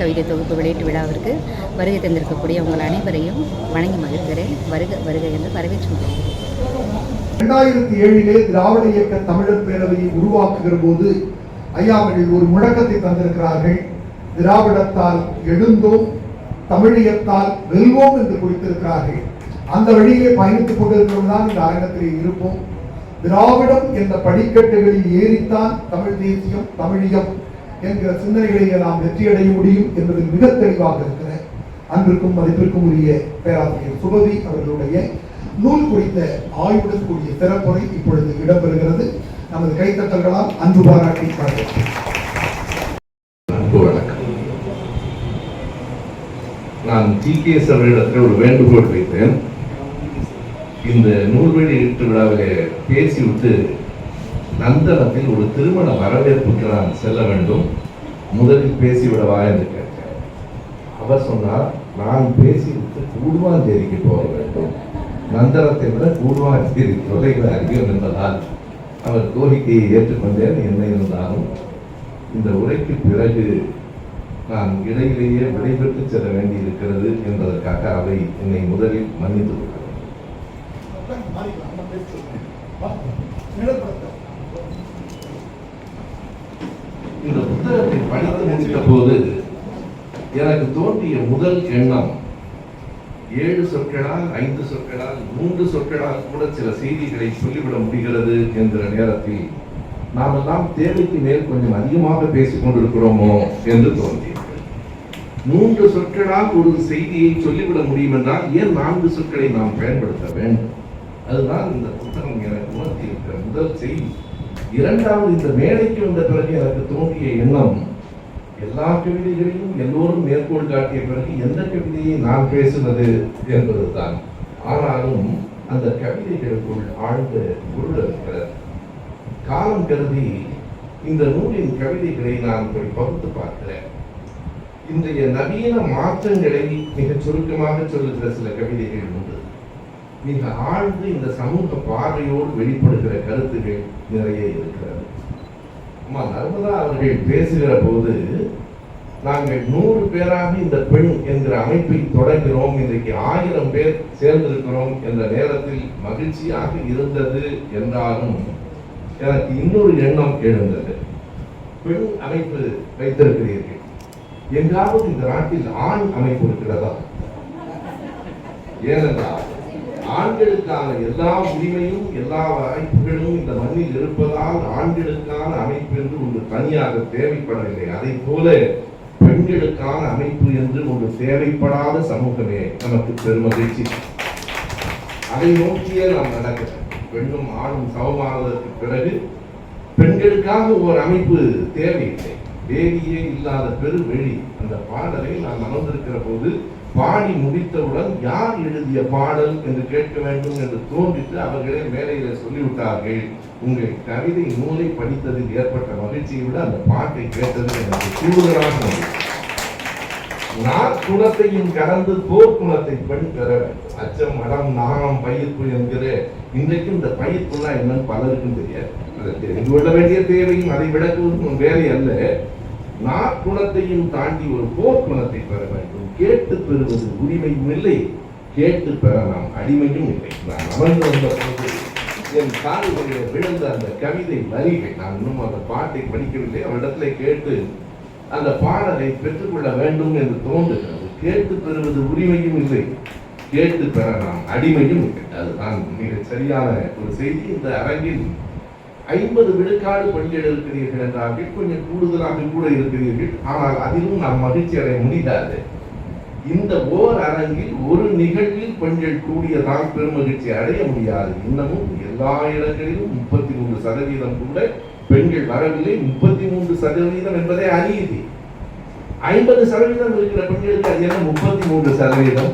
கவிதை தொகுப்பு வெளியீட்டு விழாவிற்கு வருகை தந்திருக்கக்கூடிய உங்கள் அனைவரையும் வணங்கி மகிழ்கிறேன். வருக வருகை என்று வரவேற்று மகிழ்கிறேன் இரண்டாயிரத்தி ஏழிலே திராவிட இயக்க தமிழர் பேரவையை உருவாக்குகிற போது ஐயாவர்கள் ஒரு முழக்கத்தை தந்திருக்கிறார்கள். திராவிடத்தால் எழுந்தோம் தமிழியத்தால் வெல்வோம் என்று குறித்திருக்கிறார்கள். அந்த வழியிலே பயணித்துக் கொண்டிருக்கிறோம் தான் இந்த அரங்கத்திலே இருப்போம். திராவிடம் என்ற படிக்கட்டுகளில் ஏறித்தான் தமிழ் தேசியம் தமிழியம் என்கிற சிந்தனைகளை நாம் வெற்றியடைய முடியும் என்பதில் மிக தெளிவாக இருக்கிற அன்பிற்கும் மதிப்பிற்கும் உரிய பேராசிரியர் சுபவி அவர்களுடைய நூல் குறித்த ஆய்வுடன் கூடிய சிறப்புரை இப்பொழுது இடம்பெறுகிறது. நமது கைத்தட்டல்களால் அன்பு பாராட்டி வரவேற்கிறேன். வணக்கம். நான் டி. அவர்களிடத்தில் ஒரு வேண்டுகோள் வைத்தேன். இந்த நூல்வழி வெளியீட்டு விழாவை பேசிவிட்டு நந்தனத்தில் ஒரு திருமண வரவேற்புக்கு நான் செல்ல வேண்டும். முதலில் பேசிவிடவா என்று கேட்டேன் அவர் சொன்னார் நான் பேசிவிட்டு கூடுவாஞ்சேரிக்கு போக வேண்டும். நந்தனத்தை விட கூடுவாஞ்சேரி தொலைகள் அதிகம் என்பதால் அவர் கோரிக்கையை ஏற்றுக்கொண்டேன். என்ன இருந்தாலும் இந்த உரைக்கு பிறகு நான் இடையிலேயே விடைபெற்று செல்ல வேண்டியிருக்கிறது என்பதற்காக அவை என்னை முதலில் மன்னித்து விட்டது இந்த புத்தகத்தை படித்து முடித்த போது எனக்கு தோன்றிய முதல் எண்ணம் ஏழு சொற்களால் ஐந்து சொற்களால் மூன்று சொற்களால் கூட சில செய்திகளை சொல்லிவிட முடிகிறது என்கிற நேரத்தில் நாம் எல்லாம் தேவைக்கு மேல் கொஞ்சம் அதிகமாக பேசிக் கொண்டிருக்கிறோமோ என்று தோன்றியது. மூன்று சொற்களால் ஒரு செய்தியை சொல்லிவிட முடியும் என்றால் ஏன் நான்கு சொற்களை நாம் பயன்படுத்த வேண்டும்? அதுதான் இந்த புத்தகம் எனக்கு உணர்த்தியிருக்கிற முதல் செய்தி. இரண்டாவது இந்த மேடைக்கு வந்த பிறகு எனக்கு தோன்றிய எண்ணம் எல்லா கவிதைகளையும் எல்லோரும் மேற்கோள் காட்டிய பிறகு எந்த கவிதையை நான் பேசுவது என்பதுதான். ஆனாலும் அந்த கவிதைகளுக்குள் ஆழ்ந்த பொருள் இருக்கிறது. காலம் கருதி இந்த நூலின் கவிதைகளை நான் இப்படி பகுத்து பார்க்கிறேன். இன்றைய நவீன மாற்றங்களை மிகச் சுருக்கமாக சொல்லுகிற சில கவிதைகள் உண்டு. மிக ஆழ்ந்து இந்த சமூக பார்வையோடு வெளிப்படுகிற கருத்துகள் நிறைய இருக்கிறது. அம்மா நர்மதா அவர்கள் பேசுகிற போது நாங்கள் நூறு பேராக இந்த பெண் என்கிற அமைப்பை தொடங்கினோம் இன்றைக்கு ஆயிரம் பேர் சேர்ந்திருக்கிறோம். என்ற நேரத்தில் மகிழ்ச்சியாக இருந்தது என்றாலும் எனக்கு இன்னொரு எண்ணம் எழுந்தது. பெண் அமைப்பு வைத்திருக்கிறீர்கள். எங்காவது இந்த நாட்டில் ஆண் அமைப்பு இருக்கிறதா? ஏனென்றால் ஆண்களுக்கான எல்லா உரிமையும் எல்லா வாய்ப்புகளும் இந்த மண்ணில் இருப்பதால் ஆண்களுக்கான அமைப்பு என்று ஒன்று தனியாக தேவைப்படவில்லை. அதை போல பெண்களுக்கான அமைப்பு என்று ஒன்று தேவைப்படாத சமூகமே நமக்கு பெருமகிழ்ச்சி. அதை நோக்கியே நாம் நடக்கிறோம். பெண்ணும் ஆணும் சமமானதற்கு பிறகு பெண்களுக்காக ஒரு அமைப்பு தேவையில்லை. வேலியே இல்லாத பெருவெளி. அந்த பாடலை நான் மறந்திருக்கிற போது பாடி முடித்தவுடன் யார் எழுதிய பாடல் என்று கேட்க வேண்டும் என்று தோன்றிட்டு அவர்களே மேலையில சொல்லிவிட்டார்கள். உங்கள் கவிதை நூலை படித்ததில் ஏற்பட்ட மகிழ்ச்சியை விட அந்த பாட்டை கேட்டது எனக்கு கூடுதலாக நாற்குணத்தையும் கடந்து போர்க்குணத்தை பெண் பெற வேண்டும். அச்சம் மடம் நாணம் பயிர்ப்பு என்கிற இன்றைக்கும் இந்த பயிர்ப்புலாம் என்னன்னு பலருக்கும் தெரியாது. அதை தெரிந்து கொள்ள வேண்டிய தேவையும் அதை விளக்குவதும் வேலை அல்ல. நாற்குணத்தையும் தாண்டி ஒரு போர்க்குணத்தை பெற வேண்டும். கேட்டு பெறுவது உரிமையும் இல்லை. கேட்டு பெற நாம் அடிமையும் இல்லை. நான் அமர்ந்து வந்த போது என் கால்களில் விழுந்த அந்த கவிதை வரிகள் நான் இன்னும் அந்த பாட்டை படிக்கவில்லை. அவரிடத்துல கேட்டு அந்த பாடலை பெற்றுக்கொள்ள வேண்டும் என்று தோன்றுகிறது. கேட்டு பெறுவது உரிமையும் இல்லை. கேட்டு பெற நாம் அடிமையும் இல்லை. அதுதான் மிக சரியான ஒரு செய்தி. இந்த அரங்கில் ஐம்பது விழுக்காடு பெண்கள் இருக்கிறீர்கள் என்றார்கள். கொஞ்சம் கூடுதலாக கூட இருக்கிறீர்கள். ஆனால் அதிலும் நாம் மகிழ்ச்சி அடைய முடியாது. இந்த ஓர் அரங்கில் ஒரு நிகழ்வில் பெண்கள் கூடியதால் பெருமகிழ்ச்சி அடைய முடியாது. இன்னமும் எல்லா இடங்களிலும் முப்பத்தி மூன்று சதவீதம் கூட பெண்கள் வரவில்லை. முப்பத்தி மூன்று சதவீதம் என்பதே அநீதி. ஐம்பது சதவீதம் இருக்கிற பெண்களுக்கு அது என்ன? முப்பத்தி மூன்று சதவீதம்.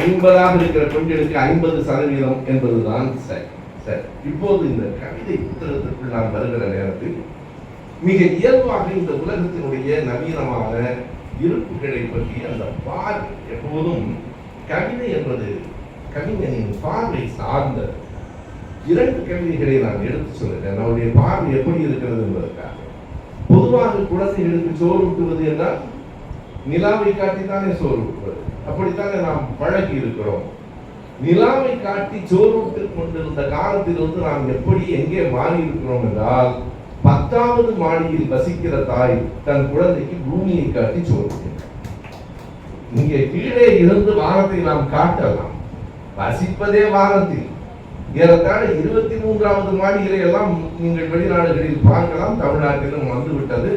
ஐம்பதாக இருக்கிற பெண்களுக்கு ஐம்பது சதவீதம் என்பதுதான் சரி. சரி இப்போது இந்த கவிதை புத்தகத்திற்குள் நான் வருகிற நேரத்தில் மிக இயல்பாக இந்த உலகத்தினுடைய நவீனமான இருப்புகளை பற்றி அந்த பார்வை எப்போதும் கவிதை என்பது கவிஞனின் பார்வை சார்ந்தது இரண்டு கவிதைகளை நான் எடுத்து சொல்லுகிறேன். அவருடைய பார்வை எப்படி இருக்கிறது என்பதற்காக. பொதுவாக குழந்தைகளுக்கு சோறு ஊட்டுவது என்றால் நிலாவை காட்டித்தானே சோறு ஊட்டுவது. அப்படித்தானே நாம் பழகி இருக்கிறோம். நிலாவை காட்டி சோறுட்டு கொண்டிருந்த காலத்தில் வந்து நாம் எப்படி எங்கே மாறி இருக்கிறோம் என்றால் பத்தாவது மாடியில் வசிக்கிற தாய் தன் குழந்தைக்கு பூமியை காட்டி சோறு இங்கே கீழே இருந்து வானத்தை நாம் காட்டலாம். வசிப்பதே வானத்தில். ஏறத்தாழ இருபத்தி மூன்றாவது மாடிகளை எல்லாம் நீங்கள் வெளிநாடுகளில் பார்க்கலாம் தமிழ்நாட்டிலும் வந்து விட்டது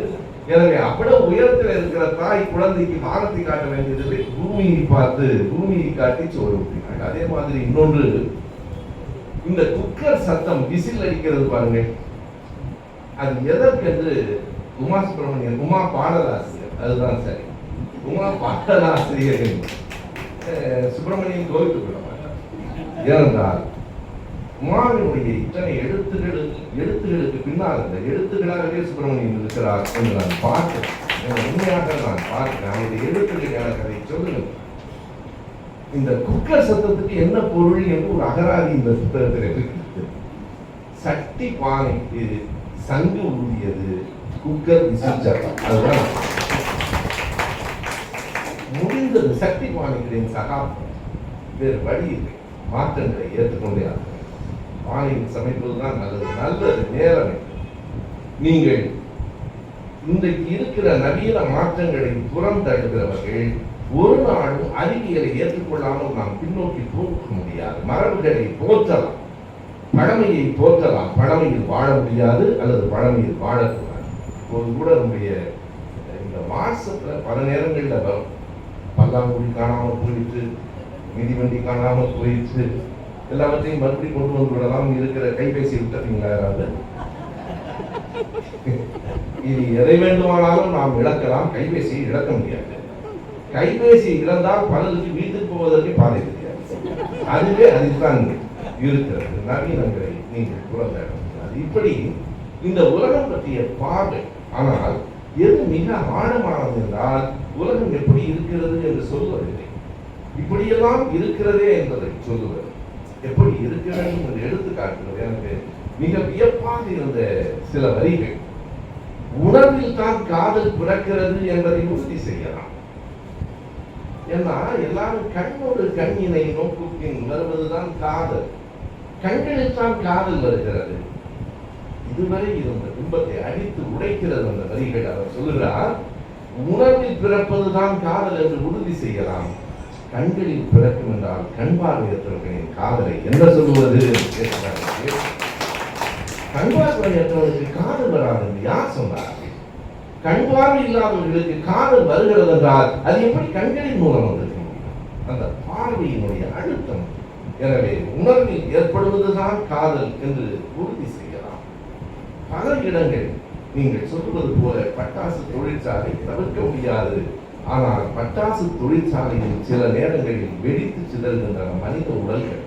எனவே அவ்வளவு உயரத்தில் இருக்கிற தாய் குழந்தைக்கு வானத்தை காட்ட வேண்டியதில்லை பூமியை பார்த்து பூமியை காட்டி சோறு ஊட்டினாங்க அதே மாதிரி இன்னொன்று இந்த குக்கர் சத்தம் விசில் அடிக்கிறது பாருங்க அது எதற்கென்று உமா சுப்பிரமணியன் உமா பாடலாசிரியர் அதுதான் சரி. உமா பாடலாசிரியர் சுப்பிரமணியன் கோவித்துக் விட மாட்டார். ஏனென்றால் உமாவினுடைய இத்தனை எழுத்துக்கள் எழுத்துகளுக்கு பின்னால் இந்த எழுத்துக்களாகவே சுப்பிரமணியம் இருக்கிறார் என்று நான் பார்த்தேன் உண்மையாக நான் பார்க்கிறேன். அவருடைய எழுத்துக்கள் எனக்கு அதை சொல்லுங்கள். இந்த குக்கர் சத்தத்துக்கு என்ன பொருள் என்று ஒரு அகராதி இந்த புத்தகத்தில் எப்படி சட்டி பானைக்கு சங்கு ஊதியது குக்கர் விசில் அதுதான். முடிந்தது சக்தி பானைகளின் சகாப்தம். வேறு வழி இல்லை. மாற்றங்களை ஏற்றுக்கொண்டே ஆகும் வேண்டும். சமைப்பது சமைப்பதுதான் நல்லது. நல்லது நேரம். நீங்கள் இன்றைக்கு இருக்கிற நவீன மாற்றங்களை புறம் தள்ளுகிறவர்கள் ஒரு நாளும் அறிவியலை ஏற்றுக்கொள்ளாமல் நாம் பின்னோக்கி போக முடியாது. மரபுகளை போற்றலாம். பழமையை போற்றலாம். பழமையில் வாழ முடியாது அல்லது பழமையில் வாழக்கூடாது. இப்போது கூட நம்முடைய இந்த வாட்ஸ்அப்பில் பல நேரங்களில் வரும். பல்லாங்குடி காணாம போயிட்டு மிதிவண்டி காணாம போயிட்டு எல்லாவற்றையும் மறுபடியும் கொண்டு வந்து விடலாம். இருக்கிற கைபேசி விட்டுறீங்களா யாராவது? இது எதை வேண்டுமானாலும் நாம் இழக்கலாம். கைபேசியை இழக்க முடியாது. கைபேசி இழந்தால் பலருக்கு வீட்டுக்கு போவதற்கு பாதை தெரியாது. அதுவே அதுதான் இருக்கிறது. நவீனங்களை நீங்கள் புறந்த அது இப்படி இந்த உலகம் பற்றிய பார்வை. ஆனால் எது மிக ஆழமானது என்றால் உலகம் எப்படி இருக்கிறது என்று சொல்வதில்லை. இப்படியெல்லாம் இருக்கிறதே என்பதை சொல்லுவது எப்படி இருக்கிறது என்று எடுத்து காட்டுவது எனக்கு மிக வியப்பாக இருந்த சில வரிகள். உணர்வில் தான் காதல் பிறக்கிறது என்பதை உறுதி செய்யலாம். ஏன்னா எல்லாரும் கண்ணோடு கண்ணினை நோக்குக்கின் வருவதுதான் காதல். கண்களில் தான் காதல் வருகிறது. இதுவரை இருந்த பிம்பத்தை அடித்து உடைக்கிறது அந்த வரிகள் அவர் சொல்லுகிறார் உணர்வில் பிறப்பதுதான் காதல் என்று உறுதி செய்யலாம். கண்களில் பிறக்கும் என்றால் கண் பார்வையற்றவர்களின் காதலை என்ன சொல்லுவது? என்று கேட்கிறார்கள். கண் பார்வையற்றவர்களுக்கு காதல் வராது என்று யார் சொன்னார்? கண் பார்வை இல்லாதவர்களுக்கு காதல் வருகிறது என்றால் அது எப்படி கண்களின் மூலம் வந்திருக்க முடியும் அந்த பார்வையினுடைய அழுத்தம். எனவே உணர்வில் ஏற்படுவதுதான் காதல் என்று உறுதி செய்யலாம். பல இடங்கள் நீங்கள் சொல்வது போல பட்டாசு தொழிற்சாலை தவிர்க்க முடியாது. ஆனால் பட்டாசு தொழிற்சாலையில் சில நேரங்களில் வெடித்து சிதறுகின்றன மனித உடல்கள்.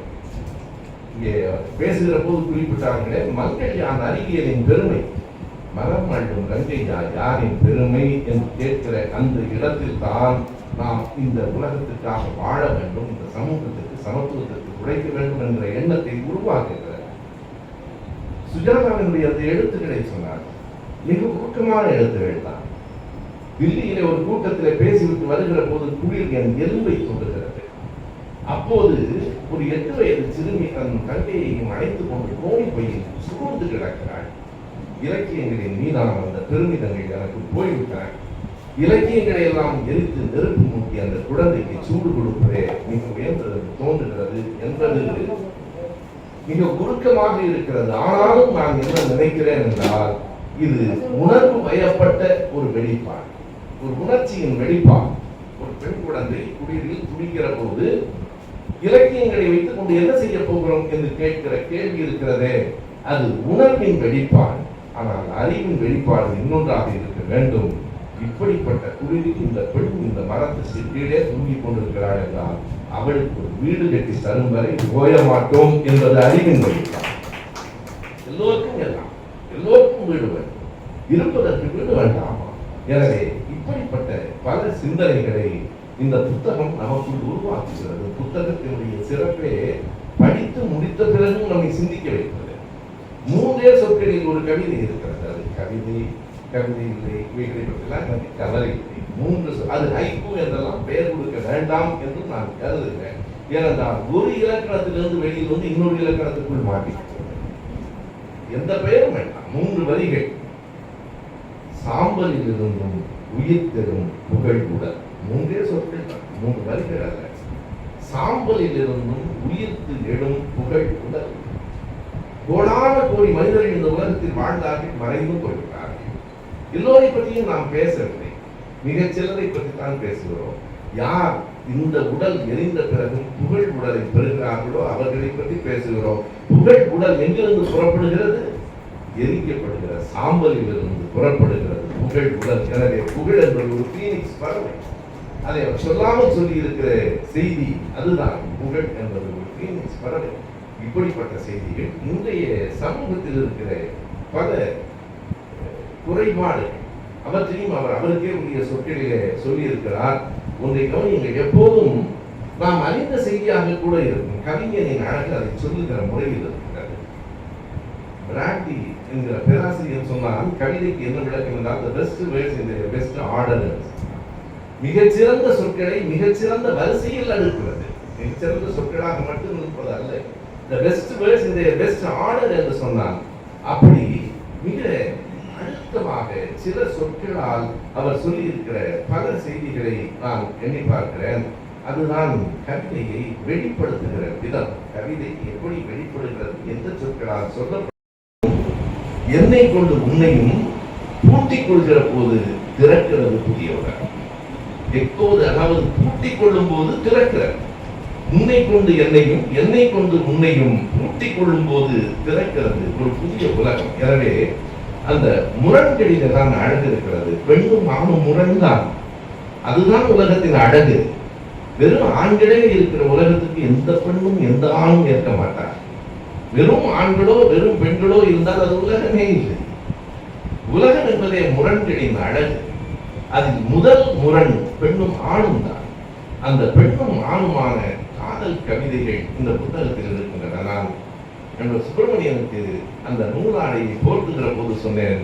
இங்கே பேசுகிற போது குறிப்பிட்டார்களே அந்த அறிவியலின் பெருமை. மரம் அள்ளும் கங்கையா யாரின் பெருமை என்று கேட்கிற அந்த இடத்தில் தான் நாம் இந்த உலகத்திற்காக வாழ வேண்டும் இந்த சமூகத்திற்கு சமத்துவத்திற்கு உழைக்க வேண்டும் என்ற எண்ணத்தை உருவாக்குகிறார் சுஜாதாவினுடைய அந்த எழுத்துக்களை சொன்னார். மிக ஊக்கமான எழுத்துக்கள் தான். தில்லியிலே ஒரு கூட்டத்தில் பேசிவிட்டு வருகிற போது குளிர் என் எலும்பை தொடுகிறது அப்போது ஒரு எட்டு வயது சிறுமி தன் தங்கையையும் அழைத்துக் கொண்டு கோணி பையில் சூழ்ந்து கிடக்கிறாள். இலக்கியங்களின் மீதான அந்த பெருமிதங்கள் எனக்கு போய்விட்டன. இலக்கியங்களை எல்லாம் எரித்து நெருப்பு மூட்டி அந்த குழந்தைக்கு சூடு கொடுப்பதே மிக உயர்ந்தது தோன்றுகிறது என்பது மிக குறுக்கமாக இருக்கிறது. ஆனாலும் நான் என்ன நினைக்கிறேன் என்றால் இது உணர்வு வயப்பட்ட ஒரு வெளிப்பாடு. ஒரு உணர்ச்சியின் வெளிப்பாடு. ஒரு பெண் குழந்தை குடியில் துடிக்கிற போது இலக்கியங்களை வைத்துக் கொண்டு என்ன செய்ய போகிறோம் என்று கேட்கிற கேள்வி இருக்கிறதே. அது உணர்வின் வெளிப்பாடு. ஆனால் அறிவின் வெளிப்பாடு இன்னொன்றாக இருக்க வேண்டும். இப்படிப்பட்ட குளிரில் இந்த பெண் இந்த மரத்துக்கு கீழே தூங்கிக் கொண்டிருக்கிறாள் என்றால் அவளுக்கு ஒரு வீடு கட்டி தரும் வரை ஓய மாட்டோம் என்பது அறிவின் வெளிப்பாடு. எல்லோருக்கும் எல்லாம். எல்லோருக்கும் வீடு வேண்டும். இருப்பதற்கு வீடு வேண்டாமா? எனவே இப்படிப்பட்ட பல சிந்தனைகளை இந்த புத்தகம் நமக்கு உருவாக்குகிறது. புத்தகத்தினுடைய சிறப்பே படித்து முடித்த பிறகும் நம்மை சிந்திக்க வைக்கிறது மூன்றே சொற்களில் ஒரு கவிதை இருக்கிறது. அது கவிதை கவிதை இல்லை இவைகளை பற்றிலாம் எனக்கு கவலை இல்லை. மூன்று அது ஐக்கு என்றெல்லாம் பெயர் கொடுக்க வேண்டாம் என்று நான் கருதுகிறேன். ஏனென்றால் ஒரு இலக்கணத்திலிருந்து வெளியில் வந்து இன்னொரு இலக்கணத்துக்குள் மாட்டி எந்த பெயரும் வேண்டாம். மூன்று வரிகள். சாம்பலில் இருந்தும் உயிர் தரும் புகழ் உடல். மூன்றே சொற்கள் தான். மூன்று வரிகள் அல்ல சாம்பலில் இருந்தும் உயிர்த்து எழும் புகழ் உடல். கோடான கோடி மனிதர்கள் இந்த உலகத்தில் வாழ்ந்தார்கள் மறைந்தும் போய்விட்டார்கள். எல்லோரை பற்றியும் நாம் பேசவில்லை. மிகச் சிலரை பற்றி தான் பேசுகிறோம். யார் இந்த உடல் எரிந்த பிறகும் புகழ் உடலை பெறுகிறார்களோ அவர்களை பற்றி பேசுகிறோம். புகழ் உடல் எங்கிருந்து புறப்படுகிறது? எரிக்கப்படுகிற சாம்பலில் இருந்து புறப்படுகிறது புகழ் உடல். எனவே புகழ் என்பது ஒரு பீனிக்ஸ் பறவை. அதை சொல்லாமல் சொல்லி இருக்கிற செய்தி அதுதான். புகழ் என்பது ஒரு பீனிக்ஸ் பறவை. இப்படிப்பட்ட செய்திகள் இன்றைய சமூகத்தில் இருக்கிற பல குறைபாடு அவற்றையும் அவர் அவருக்கே உரிய சொற்களிலே சொல்லியிருக்கிறார். ஒன்றை கவனியுங்கள் எப்போதும் நாம் அறிந்த செய்தியாக கூட இருக்கும். கவிஞனின் அழகு அதை சொல்லுகிற முறையில் இருக்கிறது பிராண்டி என்கிற பேராசிரியர் சொன்னால் கவிதைக்கு என்ன விளக்கம் என்றால் the best words in the best order மிகச்சிறந்த சொற்களை மிகச்சிறந்த வரிசையில் அடுக்கிறது. மிகச்சிறந்த சொற்களாக மட்டும் இருப்பது அல்ல. The best words in the best order என்று சொன்னால் அப்படி மிக அழுத்தமாக சில சொற்களால் அவர் சொல்லியிருக்கிற பல செய்திகளை நான் எண்ணி பார்க்கிறேன். அதுதான் கவிதையை வெளிப்படுத்துகிற விதம். கவிதை எப்படி வெளிப்படுகிறது? எந்த சொற்களால் சொல்ல என்னை கொண்டு உன்னையும் பூட்டிக் கொள்கிற போது திறக்கிறது புதிய உலகம் எப்போது அதாவது பூட்டிக் கொள்ளும் போது திறக்கிறது உன்னை கொண்டு என்னையும் என்னை கொண்டு உன்னையும் பூட்டிக் கொள்ளும் போது திறக்கிறது ஒரு புதிய உலகம். எனவே அந்த முரண்களில தான் அழகு இருக்கிறது. பெண்ணும் ஆணும் முரண்தான். அதுதான் உலகத்தின் அழகு வெறும் ஆண்களே இருக்கிற உலகத்துக்கு எந்த பெண்ணும் எந்த ஆணும் ஏற்க மாட்டார். வெறும் ஆண்களோ வெறும் பெண்களோ இருந்தால் அது உலகமே இல்லை. உலகம் என்பதே முரண்களின் அழகு. அதில் முதல் முரண் பெண்ணும் ஆணும் தான். அந்த பெண்ணும் ஆணுமான காதல் கவிதைகள் இந்த புத்தகத்தில் இருக்கின்றன நான் என்னோட சுப்பிரமணியனுக்கு அந்த நூலாடையை போர்த்துகிற போது சொன்னேன்.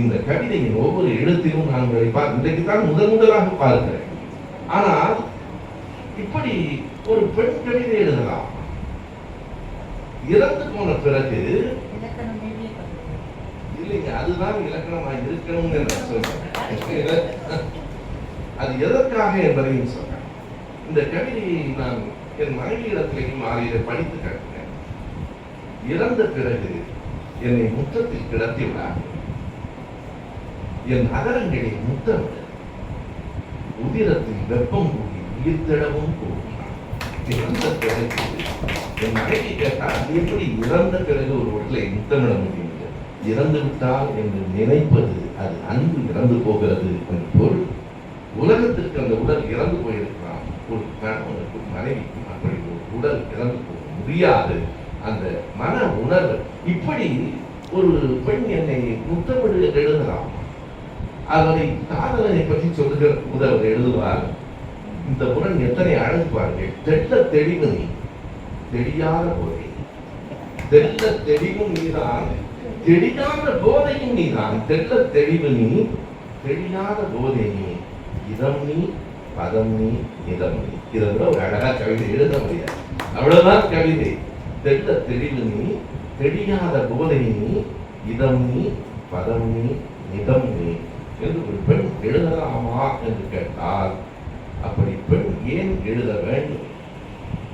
இந்த கவிதையின் ஒவ்வொரு எழுத்திலும் நான் உங்களை பார்த்து இன்றைக்கு தான் முதன் முதலாக பார்க்கிறேன். ஆனால் இப்படி ஒரு பெண் கவிதை எழுதலாம். இறந்து போன பிறகு இல்லைங்க அதுதான் இலக்கணமாக இருக்கணும்னு நான் சொல்றேன். அது எதற்காக என்பதையும் சொல்றேன். இந்த கவிதையை நான் என் மனைவியிடத்திலேயும் மாறிய படித்து காட்டினேன். இறந்த பிறகு என்னை முத்தத்தில் கிடத்தி விடாது. என் அகரங்களை முத்தமிடு. உதிரத்தில் வெப்பம் கூடி உயிர்த்திடவும் கூடும் இறந்த பிறகு? என் மனைவி கேட்டால் அது எப்படி இறந்த பிறகு ஒரு உடலை முத்தமிட முடியும் இறந்து விட்டால் என்று நினைப்பது அது அன்பு இறந்து போகிறது என்று பொருள். உலகத்திற்கு அந்த உடல் இறந்து போயிருக்கலாம். ஒரு கணவனுக்கும் மனைவிக்கும் அப்படி ஒரு உடல் இறந்து போக முடியாது. அந்த மன உணர்வு. இப்படி ஒரு பெண் என்னை முத்தமிடு எழுதலாம். அவரை காதலனை பற்றி சொல்லுகிற முதல்வர் எழுதுவார். இந்த குரல் எத்தனை அழகு பாருங்கள். தெட்ட தெளிவு நீ. தெரியாத போதை. தெள்ள தெளிவும் நீதான். தெரியாத போதையும் நீதான். தெள்ள தெளிவு நீ. தெரியாத போதை நீ. இதம் நீ பதம் நீ நிதம் நீ. இதை விட ஒரு அழகா கவிதை எழுத முடியாது. அவ்வளவுதான் கவிதை. தெள்ள தெளிவு நீ தெரியாத போதை நீ. இதம் நீ பதம் நீ நிதம் நீ. என்று ஒரு பெண் எழுதலாமா என்று கேட்டால் அப்படி பெண் ஏன் எழுத வேண்டும்?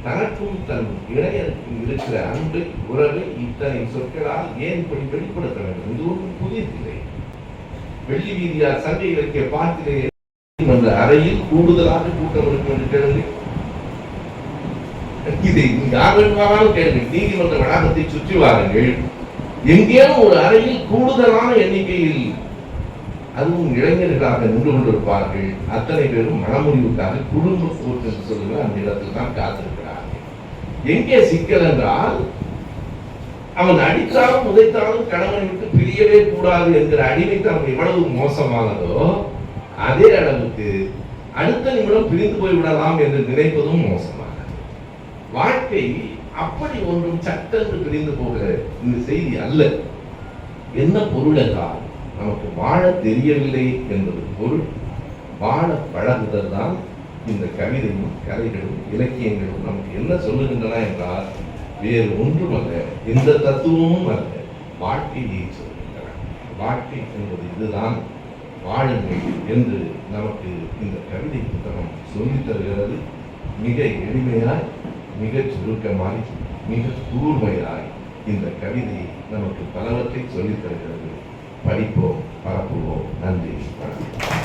தனக்கும் தன் இளையருக்கும் இருக்கிற அன்பு உறவை இத்தனை சொற்களால் ஏன் இப்படி வெளிப்படுத்த வேண்டும்? இது ஒன்றும் புதியதில்லை. வெள்ளி வீதியார் சண்டை இலக்கிய பாட்டிலே அந்த அறையில் கூடுதலாக கூட்டம் இருக்கும் என்று கேளுங்கள். இதை யார் வேண்டுமானாலும் கேளுங்கள். நீதிமன்ற வளாகத்தை சுற்றி வாருங்கள். எங்கேயும் ஒரு அறையில் கூடுதலான எண்ணிக்கையில் அதுவும் இளைஞர்களாக நின்று கொண்டிருப்பார்கள். அத்தனை பேரும் மனமுடிவுக்காக குடும்ப கூட்டு என்று அந்த இடத்தில் தான் காத்திருக்கிறார்கள். எங்கே சிக்கல் என்றால் அவன் அடித்தாலும் உதைத்தாலும் கணவனை விட்டு பிரியவே கூடாது என்கிற அடிமைத்தனம் எவ்வளவு மோசமானதோ அதே அளவுக்கு அடுத்த நிமிடம் பிரிந்து போய் விடலாம் என்று நினைப்பதும் மோசமானது. வாழ்க்கை அப்படி ஒன்றும் சட்டென்று பிரிந்து போகிற இந்த செய்தி அல்ல. என்ன பொருள் என்றால் நமக்கு வாழ தெரியவில்லை என்பது பொருள். வாழ பழகுதல் தான் இந்த கவிதையும் கதைகளும் இலக்கியங்களும் நமக்கு என்ன சொல்லுகின்றன என்றால் வேறு ஒன்றுமல்ல எந்த தத்துவமும் அல்ல வாழ்க்கையை சொல்லுகின்றன. வாழ்க்கை என்பது இதுதான். வாழுங்கள் என்று நமக்கு இந்த கவிதை புத்தகம் சொல்லித் தருகிறது. மிக எளிமையாய் மிக சுருக்கமாய் மிக கூர்மையாய் இந்த கவிதை நமக்கு பலவற்றை சொல்லித் தருகிறது. படிப்போம் பரப்புவோம். நன்றி. வணக்கம்.